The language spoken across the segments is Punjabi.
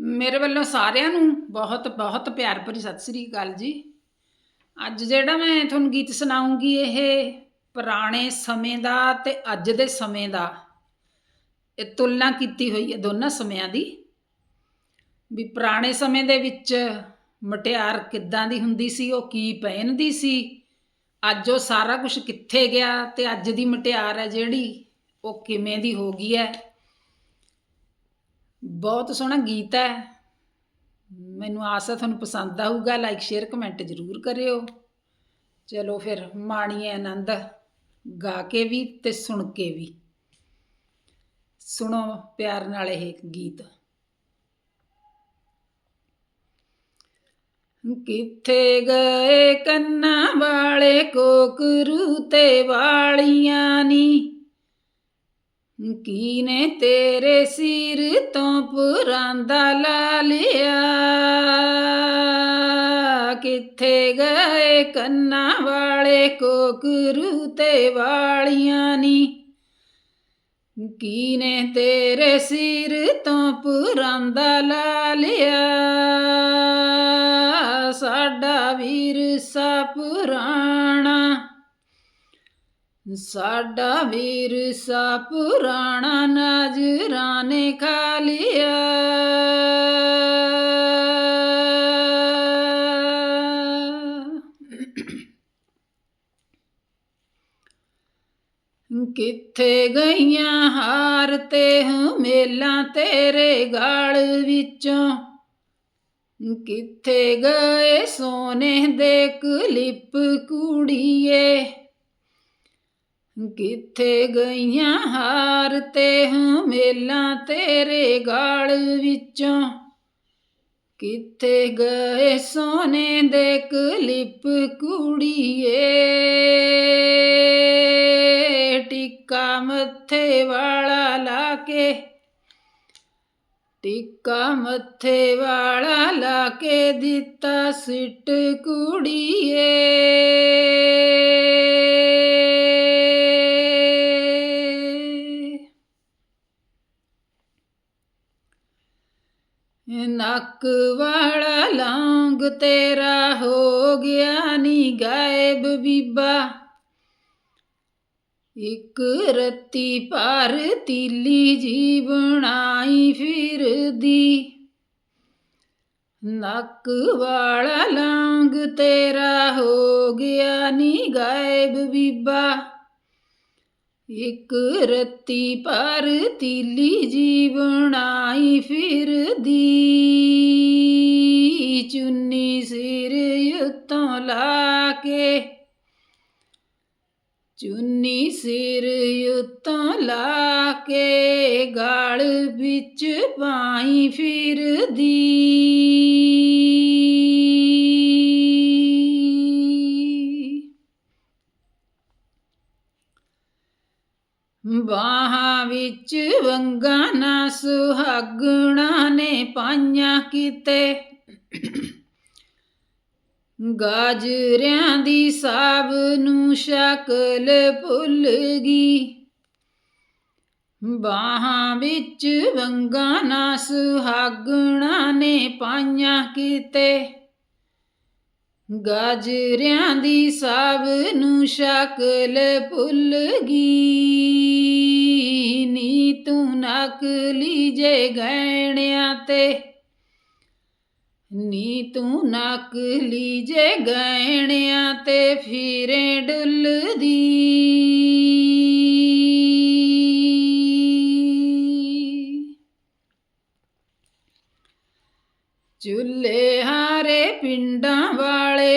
ਮੇਰੇ ਵੱਲੋਂ ਸਾਰਿਆਂ ਨੂੰ ਬਹੁਤ ਬਹੁਤ ਪਿਆਰ ਭਰੀ ਸਤਿ ਸ੍ਰੀ ਅਕਾਲ ਜੀ। ਅੱਜ ਜਿਹੜਾ ਮੈਂ ਤੁਹਾਨੂੰ ਗੀਤ ਸੁਣਾਉਂਗੀ ਇਹ ਪੁਰਾਣੇ ਸਮੇਂ ਦਾ ਤੇ ਅੱਜ ਦੇ ਸਮੇਂ ਦਾ। ਇਹ ਤੁਲਨਾ ਕੀਤੀ ਹੋਈ ਹੈ ਦੋਨਾਂ ਸਮਿਆਂ ਦੀ। ਵੀ ਪੁਰਾਣੇ ਸਮੇਂ ਦੇ ਵਿੱਚ ਮਟਿਆਰ ਕਿੱਦਾਂ ਦੀ ਹੁੰਦੀ ਸੀ, ਉਹ ਕੀ ਪਹਿਨਦੀ ਸੀ, ਅੱਜ ਉਹ ਸਾਰਾ ਕੁਝ ਕਿੱਥੇ ਗਿਆ ਤੇ ਅੱਜ ਦੀ ਮਟਿਆਰ ਹੈ ਜਿਹੜੀ, ਉਹ ਕਿਵੇਂ ਦੀ ਹੋ ਗਈ ਹੈ। ਬਹੁਤ ਸੋਹਣਾ ਗੀਤ ਹੈ। ਮੈਨੂੰ ਆਸ ਹੈ ਤੁਹਾਨੂੰ ਪਸੰਦ ਆਊਗਾ। ਲਾਈਕ ਸ਼ੇਅਰ ਕਮੈਂਟ ਜ਼ਰੂਰ ਕਰਿਓ। ਚਲੋ ਫਿਰ, ਮਾਣੀਏ ਆਨੰਦ। ਗਾ ਕੇ ਵੀ ਤੇ ਸੁਣ ਕੇ ਵੀ। ਸੁਣੋ ਪਿਆਰ ਨਾਲ ਇਹ ਗੀਤ। ਕਿੱਥੇ ਗਏ ਕੰਨਾਂ ਵਾਲੇ ਕੋਕਰੂ ਤੇ ਵਾਲੀਆਂ ਨੀ? ਕੀ ਤੇਰੇ ਸਿਰ ਤੋਂ ਪੁਰਾਂਦਾ ਲਾ ਲਿਆ? ਕਿੱਥੇ ਗਏ ਕੰਨਾਂ ਵਾਲੇ ਕੋਕਰੂ ਤੇ ਵਾਲੀਆਂ ਨੀ? ਕੀ ਤੇਰੇ ਸਿਰ ਤੋਂ ਪੁਰਾਂਦਾ ਲਾ ਲਿਆ? ਸਾਡਾ ਵਿਰਸਾ ਪੁਰਾਣਾ ਸਾਡਾ ਵੀਰ ਸਾ ਪੁਰਾਣਾ ਨਜ਼ਰਾਂ ਨੇ ਖਾ ਲਿਆ। ਕਿੱਥੇ ਗਈਆਂ ਹਾਰ ਤੇ ਹਮੇਲਾਂ ਤੇਰੇ ਗਾਲ ਵਿੱਚੋਂ? ਕਿੱਥੇ ਗਏ ਸੋਨੇ ਦੇ ਕਲਿੱਪ ਕੁੜੀਏ? ਕਿੱਥੇ ਗਈਆਂ ਹਾਰ ਤੇ ਹਮੇਲਾਂ ਤੇਰੇ ਗਾਲ ਵਿੱਚੋਂ? ਕਿੱਥੇ ਗਏ ਸੋਨੇ ਦੇ ਕਲਿੱਪ ਕੁੜੀਏ? ਟਿੱਕਾ ਮੱਥੇ ਵਾਲਾ ਲਾ ਕੇ, ਟਿੱਕਾ ਮੱਥੇ ਵਾਲਾ ਲਾ ਕੇ ਦਿੱਤਾ ਸਿੱਟ ਕੁੜੀਏ। ਨੱਕ ਵਾਲਾ ਲੌਂਗ ਤੇਰਾ ਹੋ ਗਿਆ ਨੀ ਗਾਇਬ ਬੀਬਾ। ਇੱਕ ਰੱਤੀ ਪਰ ਤੀਲੀ ਜੀ ਫਿਰਦੀ। ਨੱਕ ਵਾਲਾ ਲੌਂਗ ਤੇਰਾ ਹੋ ਗਿਆ ਨੀ ਗਾਇਬ ਬੀਬਾ। ਇੱਕ ਰੱਤੀ ਪਰ ਤੀਲੀ ਜੀ ਫਿਰਦੀ। ਚੁੰਨੀ ਸਿਰ ਉੱਤੋਂ ਲਾ ਕੇ, ਚੁੰਨੀ ਸਿਰ ਉੱਤੋਂ ਲਾ ਕੇ ਗਾਲ ਵਿੱਚ ਪਾਈ ਫਿਰਦੀ। ਬਾਹਾਂ ਵਿੱਚ ਵੰਗਾਂ ਨਾ ਸੁਹਾਗਣਾ ਨੇ ਪਾਈਆਂ ਕਿਤੇ। ਗਾਜਰਿਆਂ ਦੀ ਸਾਬ ਨੂੰ ਸ਼ਕਲ ਭੁੱਲ ਗਈ। ਬਾਹਾਂ ਵਿੱਚ ਵੰਗਾਂ ਨਾ ਸੁਹਾਗਣਾ ਨੇ ਪਾਈਆਂ ਕੀਤੇ। ਗਾਜਰਿਆਂ ਦੀ ਸਾਬ ਨੂੰ ਸ਼ਕਲ ਭੁੱਲ ਗਈ। ਨੀ ਤੂੰ ਨਕਲੀ ਜੇ ਗਹਿਣਿਆਂ ਤੇ। ਨੀ ਤੂੰ ਨਕਲੀ ਜੇ ਗਹਿਣਿਆਂ ਤੇ ਫਿਰੇ ਡੁੱਲਦੀ।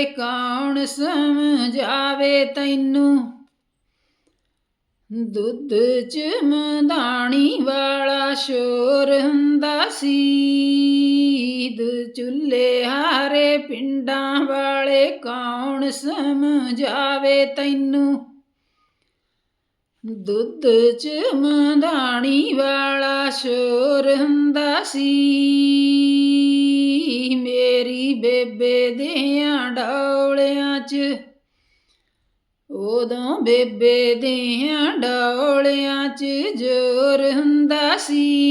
ਵਾਲੇ ਕੌਣ ਸਮਝਾਵੇ ਤੈਨੂੰ? ਦੁੱਧ ਚ ਮਧਾਣੀ ਵਾਲਾ ਸ਼ੋਰ ਹੁੰਦਾ ਸੀ। ਦੁ ਚੁੱਲੇ ਹਾਰੇ ਪਿੰਡਾਂ ਵਾਲੇ ਕੌਣ ਸਮਝਾਵੇ ਤੈਨੂੰ? ਦੁੱਧ ਚ ਮਧਾਣੀ ਵਾਲਾ ਸ਼ੋਰ ਹੁੰਦਾ ਸੀ। ਚ ਉਦੋਂ ਬੇਬੇ ਦੀਆਂ ਡੋਲਿਆਂ 'ਚ ਜ਼ੋਰ ਹੁੰਦਾ ਸੀ।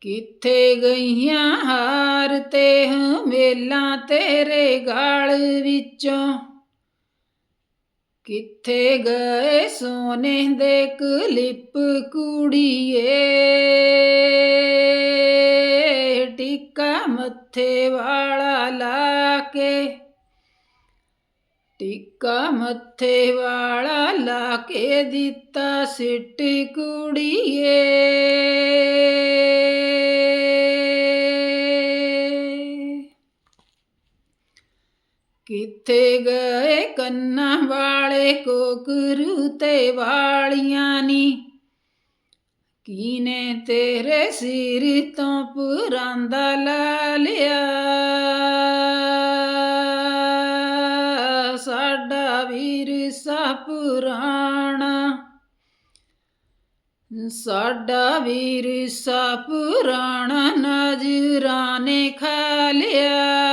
ਕਿੱਥੇ ਗਈਆਂ ਹਾਰ ਤੇ ਮੇਲਾ ਤੇਰੇ ਗਾਲ ਵਿੱਚੋਂ? ਕਿੱਥੇ ਗਏ ਸੋਨੇ ਦੇ ਕਲਿੱਪ ਕੁੜੀਏ? ਮੱਥੇ ਵਾਲਾ ਲਾ ਕੇ ਟਿੱਕਾ ਮੱਥੇ ਵਾਲਾ ਲਾ ਕੇ ਦਿੱਤਾ ਸਿੱਟ ਕੁੜੀਏ। ਕਿੱਥੇ ਗਏ ਕੰਨਾਂ ਵਾਲੇ ਕੋਕਰੂ ਤੇ ਵਾਲੀਆਂ ਨੀ। ਕੀਨੇ ਤੇਰੇ ਸਿਰ ਤੋਂ ਪੁਰਾਂਦਾ ਲਾ ਲਿਆ? ਸਾਡਾ ਵੀਰ ਸਾ ਪੁਰਾਣਾ। ਸਾਡਾ ਵੀਰ ਸਾ ਪੁਰਾਣਾ, ਨਜ਼ਰਾਂ ਨੇ ਖਾ ਲਿਆ।